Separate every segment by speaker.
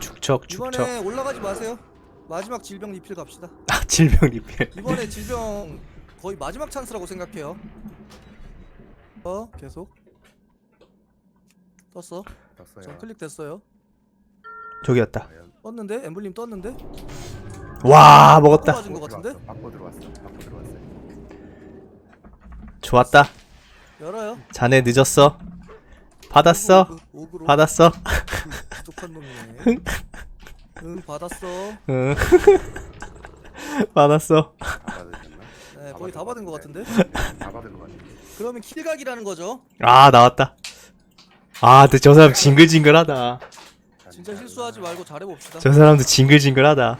Speaker 1: 축척 축척
Speaker 2: 이번에 올라가지 마세요. 마지막 질병 리필 갑시다.
Speaker 1: 아 질병 리필
Speaker 2: 이번에 질병 거의 마지막 찬스라고 생각해요. 어 계속 떴어.
Speaker 3: 떴어요.
Speaker 2: 전 클릭 됐어요.
Speaker 1: 저기였다
Speaker 3: 과연
Speaker 2: 떴는데 엠블림 떴는데
Speaker 1: 와 먹었다
Speaker 2: 맞은 것 같은데?
Speaker 3: 바꿔 들어왔어. 바꿔 들어왔어.
Speaker 1: 좋았다
Speaker 2: 열어요.
Speaker 1: 자네 늦었어 받았어
Speaker 2: 오그, 오그로
Speaker 1: 받았어
Speaker 2: 그 부족한 놈이네. 응 받았어.
Speaker 1: 응 받았어
Speaker 3: 다 받으셨나?
Speaker 2: 네 거의 다 받은 것 같은데.
Speaker 3: 다 받은 것 같은데.
Speaker 2: 그러면 킬각이라는 거죠.
Speaker 1: 아 나왔다 아 근데 저 사람 징글징글하다
Speaker 2: 진짜 실수하지 말고 잘해봅시다.
Speaker 1: 저 사람도 징글징글하다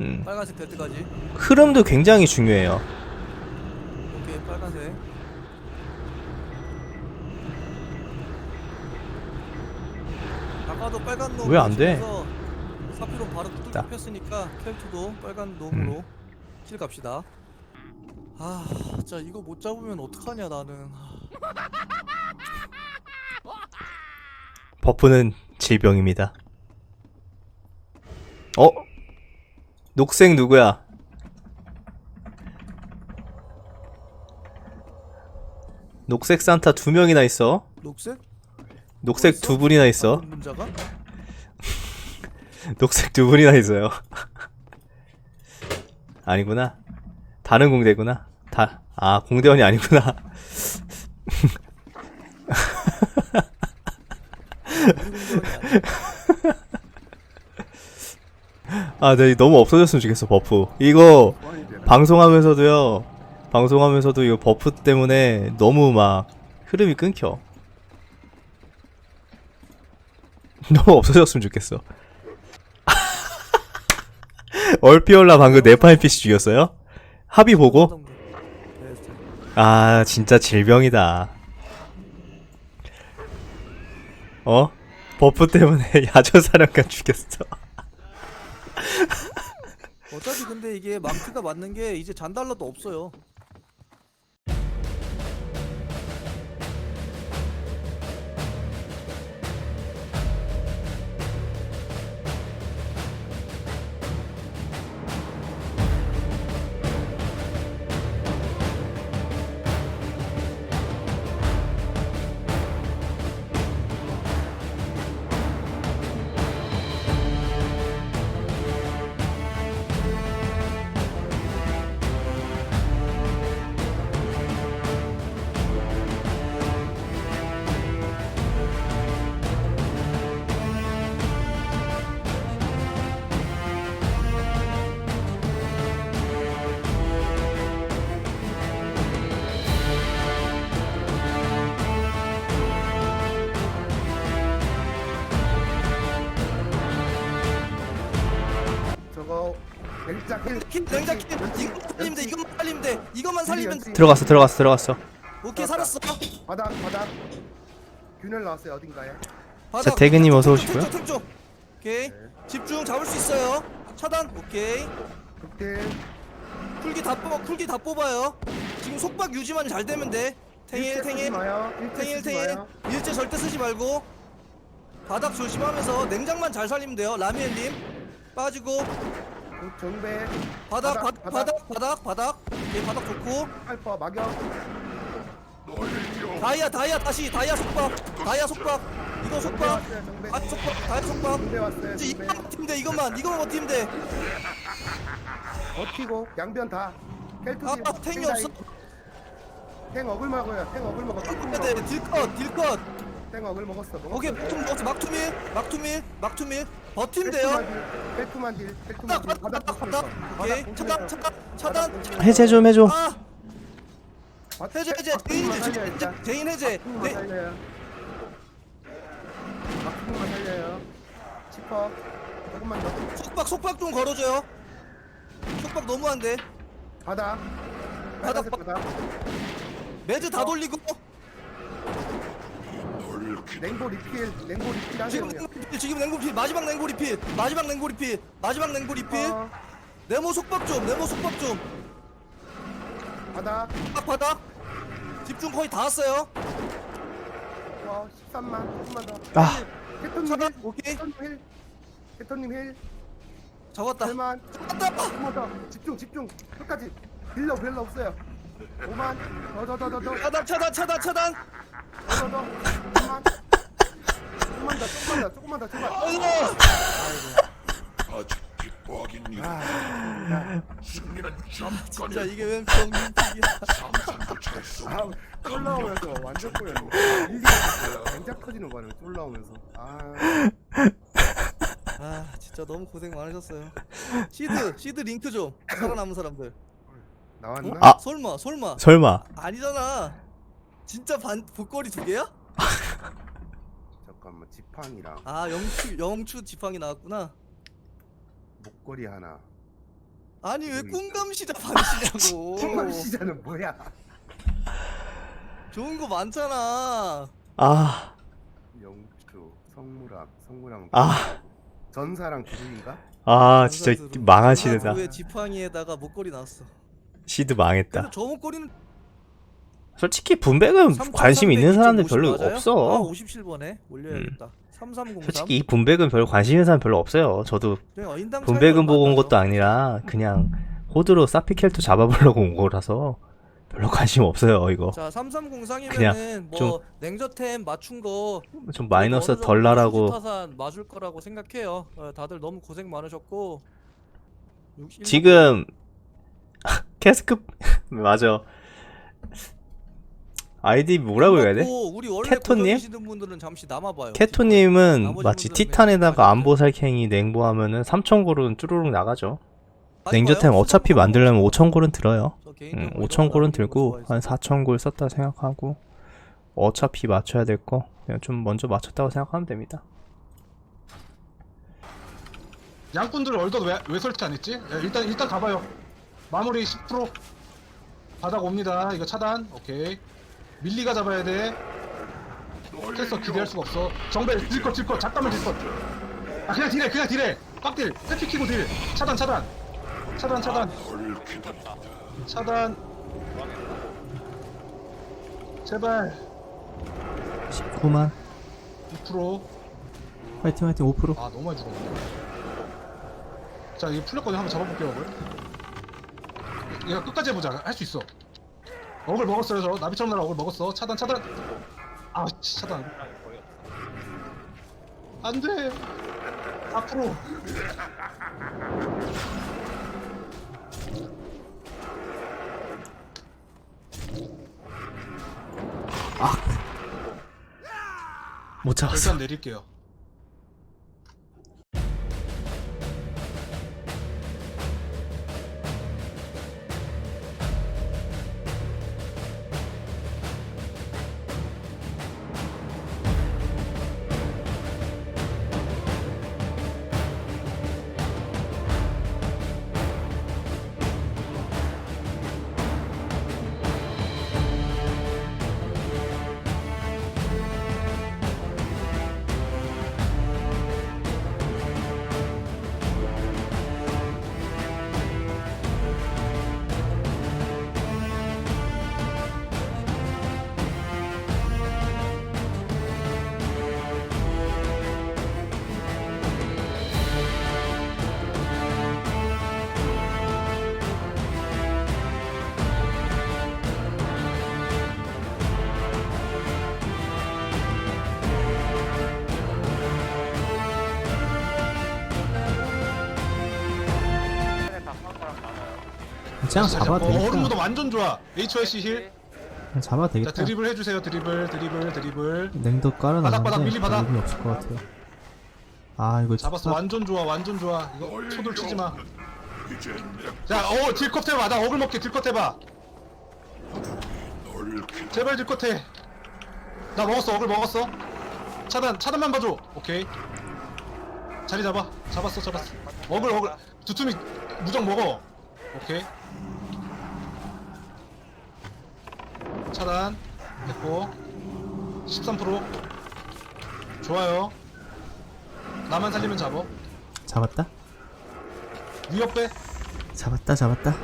Speaker 1: 음
Speaker 2: 빨간색 될 때까지.
Speaker 1: 흐름도 굉장히 중요해요
Speaker 2: 오케이 빨간색. 아까도 빨간 놈.
Speaker 1: 왜안 돼?
Speaker 2: 사피로 바로
Speaker 1: 나.
Speaker 2: 폈으니까 켈투도 빨간 놈으로
Speaker 1: 음.
Speaker 2: 킬 갑시다. 아, 진짜 이거 못 잡으면 어떡하냐 나는.
Speaker 1: 버프는 질병입니다 어? 녹색 누구야? 녹색 산타 두 명이나 있어
Speaker 2: 녹색?
Speaker 1: 녹색 두 분이나 있어? 녹색 두 분이나 있어요. 아니구나. 다른 공대구나. 다, 아, 공대원이 아니구나.
Speaker 2: 아,
Speaker 1: 네, 너무 없어졌으면 좋겠어, 버프. 이거? 방송하면서도요, 방송하면서도 이거 버프 때문에 너무 막, 흐름이 끊겨. 너무 없어졌으면 좋겠어. 얼피올라 방금 네파 NPC 죽였어요? 합의 보고?
Speaker 2: 네,
Speaker 1: 아 진짜 질병이다 어? 버프 때문에 야전사령관 죽였어
Speaker 2: 어차피 근데 이게 마크가 맞는 게 이제 잔달러도 없어요.
Speaker 3: 냉장.
Speaker 2: 킨킨 이거 살리면 돼. 이것만 살리면 돼. 이것만 살리면 돼.
Speaker 1: 들어갔어 들어갔어 들어갔어
Speaker 2: 오케이 살았어.
Speaker 3: 바닥 바닥. 균열 나왔어요 어딘가에.
Speaker 2: 바닥.
Speaker 1: 자, 태근님 어서 오시고요.
Speaker 2: 탱 쪽, 탱 쪽. 오케이. 집중 잡을 수 있어요. 차단. 오케이.
Speaker 3: 극딜.
Speaker 2: 쿨기 다 뽑아. 쿨기 다 뽑아요. 지금 속박 유지만 잘 되면 돼. 탱일 탱일. 탱일 탱일. 일제 절대 쓰지 말고 바닥 조심하면서 냉장만 잘 살리면 돼요. 라미엘님 빠지고
Speaker 3: 그 정배.
Speaker 2: 바닥
Speaker 3: 바닥,
Speaker 2: 바닥 바닥 바닥 바닥. 예 바닥 좋고
Speaker 3: 알파 막역.
Speaker 2: 다이아 다이아 다시 다이아 속박 다이아 속박 이거 속박
Speaker 3: 정배.
Speaker 2: 다이아 속박 다이아 속박
Speaker 3: 정배 왔어요.
Speaker 2: 이제
Speaker 3: 정배.
Speaker 2: 이것만 버티면 돼 이것만 이것만 버티면 돼
Speaker 3: 버티고 양변 다. 켈투
Speaker 2: 아, 탱이 없어.
Speaker 3: 탱 어글 먹어요. 탱 어글 먹어.
Speaker 2: 해야 돼 딜컷 딜컷
Speaker 3: 탱 어글 먹었어. 먹었어.
Speaker 2: 오케이 막투 먹었어 막투밀 막투밀 막투밀 버티면 돼요
Speaker 3: 헬투만 딜.
Speaker 2: 바닥
Speaker 3: 딜.
Speaker 2: 바닥 바닥 오케이 차단 차단 차단
Speaker 1: 해제 좀 해줘
Speaker 2: 아 해제 해제 대인 해제
Speaker 3: 살려,
Speaker 2: 해제
Speaker 3: 일단.
Speaker 2: 대인 해제
Speaker 3: 박수만
Speaker 2: 대-
Speaker 3: 살려요. 박수만 살려요. 치퍼. 조금만 더.
Speaker 2: 속박 속박 좀 걸어줘요 속박 너무 안돼
Speaker 3: 바닥.
Speaker 2: 바닥,
Speaker 3: 바닥.
Speaker 2: 매드 다 돌리고
Speaker 3: 냉보 리필. 냉보 리필 하세요.
Speaker 2: 지금 냉고 리필 지금 냉고 리필 마지막 냉고 리필 마지막 냉고 리필 마지막 냉고 리필
Speaker 3: 어,
Speaker 2: 네모 속박 좀 네모 속박 좀
Speaker 3: 바닥.
Speaker 2: 바닥 바닥 집중 거의 다 왔어요
Speaker 3: 어, 13만. 조금만 더.
Speaker 1: 아.
Speaker 2: 차단
Speaker 3: 힐.
Speaker 2: 오케이
Speaker 3: 힐톤 힐. 캐터님 힐
Speaker 2: 잡았다
Speaker 3: 8만
Speaker 2: 잡았다
Speaker 3: 조금만 더 집중 집중 끝까지 빌러 빌러 없어요 5만 더더더더더
Speaker 2: 차단 차단 차단 차단
Speaker 3: 더 더더 3만 조금만 더 조금만 더 조금만 더 제발
Speaker 2: 어이구
Speaker 4: 아직 기뻐하긴
Speaker 3: 아
Speaker 4: 승리는
Speaker 2: 진짜
Speaker 4: 잠깐이야
Speaker 2: 이게 웬 병민픽이야.
Speaker 4: 상상도 잘했어
Speaker 3: 아, 쫄라오면서. 완전 꼬였네 일리가 된장 터지는 거는 쫄라오면서 아
Speaker 2: 아 진짜 너무 고생 많으셨어요. 시드 시드 링크 좀 살아남은 사람들.
Speaker 3: 나왔나?
Speaker 1: 아.
Speaker 2: 설마 설마.
Speaker 1: 설마.
Speaker 2: 아니잖아. 진짜 반 복거리 두 개야?
Speaker 3: 잠깐만 지팡이랑.
Speaker 2: 아 영추 영추 지팡이 나왔구나.
Speaker 3: 목걸이 하나.
Speaker 2: 아니 왜 꿈감시자 반시냐고.
Speaker 3: 정말 시자는 뭐야?
Speaker 2: 좋은 거 많잖아.
Speaker 1: 아.
Speaker 3: 영추 성무랑 성무랑
Speaker 1: 아,
Speaker 3: 전사랑 기둥인가?
Speaker 1: 아 진짜
Speaker 2: 전사수로.
Speaker 1: 망한 시대다.
Speaker 2: 왜 지팡이에다가 목걸이 나왔어?
Speaker 1: 시드 망했다.
Speaker 2: 저 목걸이는
Speaker 1: 솔직히 분배금 관심 있는 사람들 별로
Speaker 2: 3350 맞아요? 아
Speaker 1: 없어
Speaker 2: 57번에 올려야겠다. 3303
Speaker 1: 솔직히 이 분배금 별로 관심 있는 사람 별로 없어요. 저도
Speaker 2: 그냥 어, 차이가
Speaker 1: 보고 온 것도 아니라 그냥 호드로 사피켈도 잡아보려고 온 거라서 별로 관심 없어요 이거.
Speaker 2: 자, 3303이면은
Speaker 1: 그냥
Speaker 2: 뭐
Speaker 1: 좀-
Speaker 2: 냉저템 맞춘 거
Speaker 1: 좀 마이너스 덜 나라고
Speaker 2: 맞을 거라고 생각해요. 어, 다들 너무 고생 많으셨고. 61
Speaker 1: 지금 캐스크 맞아 아이디 뭐라고 해야 돼?
Speaker 2: 끝났고 우리 원래
Speaker 1: 캐토님?
Speaker 2: 고정이시는 분들은 잠시 남아봐요.
Speaker 1: 캐토님은
Speaker 2: 나머지
Speaker 1: 마치
Speaker 2: 분들은
Speaker 1: 티탄에다가
Speaker 2: 네,
Speaker 1: 안보살쾡이 냉보하면은 3,000골은 쭈루룩 나가죠 냉저템. 어차피 만들려면 5,000골은 들어요
Speaker 2: 저 개인적으로
Speaker 1: 5,000골은
Speaker 2: 이거
Speaker 1: 들고
Speaker 2: 좋아해서.
Speaker 1: 한 4,000골 썼다 생각하고 어차피 맞춰야 될 거 그냥 좀 먼저 맞췄다고 생각하면 됩니다
Speaker 5: 양꾼들 얼덧 왜, 왜 설치 안 했지? 야, 일단 일단 가봐요. 마무리 10% 바닥 옵니다. 이거 차단. 오케이. 밀리가 잡아야 돼. 캐서 기대할 수가 없어. 정배 딜컷 딜컷 잠깐만 딜컷. 아 그냥 딜해 그냥 딜해. 빡딜. 회피 키고 딜. 차단 차단. 차단 차단. 차단. 제발
Speaker 1: 19만
Speaker 5: 2%.
Speaker 1: 화이팅 화이팅
Speaker 5: 5%아 너무 많이 죽었네 자 이거 풀렸거든 한번 잡아볼게요 어글 얘가 끝까지 해보자 할 수 있어 어글 먹었어요 저. 나비처럼 날아 어글 먹었어. 차단 차단. 아 씨, 차단. 안돼. 앞으로.
Speaker 1: 못 잡았어.
Speaker 5: 일단 내릴게요
Speaker 1: 그냥 잡아도
Speaker 5: 어, 얼음
Speaker 1: 되겠다
Speaker 5: 무덤 완전 좋아 HOC 힐
Speaker 1: 그냥 잡아도
Speaker 5: 자
Speaker 1: 되겠다
Speaker 5: 드리블 해주세요 드리블 드리블 드리블
Speaker 1: 냉도
Speaker 5: 바닥, 바닥,
Speaker 1: 깔아놨는데
Speaker 5: 밀리 바닥.
Speaker 1: 의미 없을 것 같아요 아 이거
Speaker 5: 잡았어
Speaker 1: 진짜
Speaker 5: 완전 좋아 완전 좋아 이거 초돌 치지 마
Speaker 4: 이제 내
Speaker 5: 자, 어, 딜컷 해봐. 나 어글 먹게 딜컷 해봐.
Speaker 4: 널
Speaker 5: 제발 딜컷 해. 나 먹었어, 어글 먹었어. 차단, 차단만 봐줘. 오케이. 자리 잡아. 잡았어, 잡았어. 어글, 어글. 두툼이 무적 먹어. 오케이. 차단. 됐고. 13%. 좋아요. 나만 살리면 잡어.
Speaker 1: 잡았다
Speaker 5: 위협 빼.
Speaker 1: 잡았다 잡았다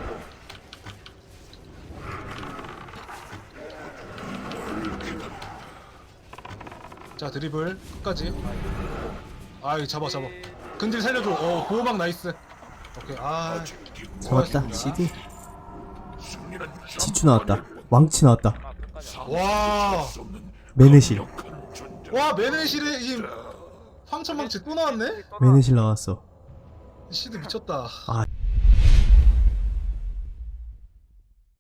Speaker 5: 자, 드리블. 끝까지. 아, 이거 잡아, 잡아. 근딜 살려줘 어 보호막 나이스 오케이 아
Speaker 1: 잡았다 CD 치추 나왔다 왕치 나왔다
Speaker 5: 와,
Speaker 1: 메네실
Speaker 5: 와 메네실의 이 황천망치 또 나왔네?
Speaker 1: 메네실 나왔어.
Speaker 5: 시드 미쳤다.
Speaker 1: 아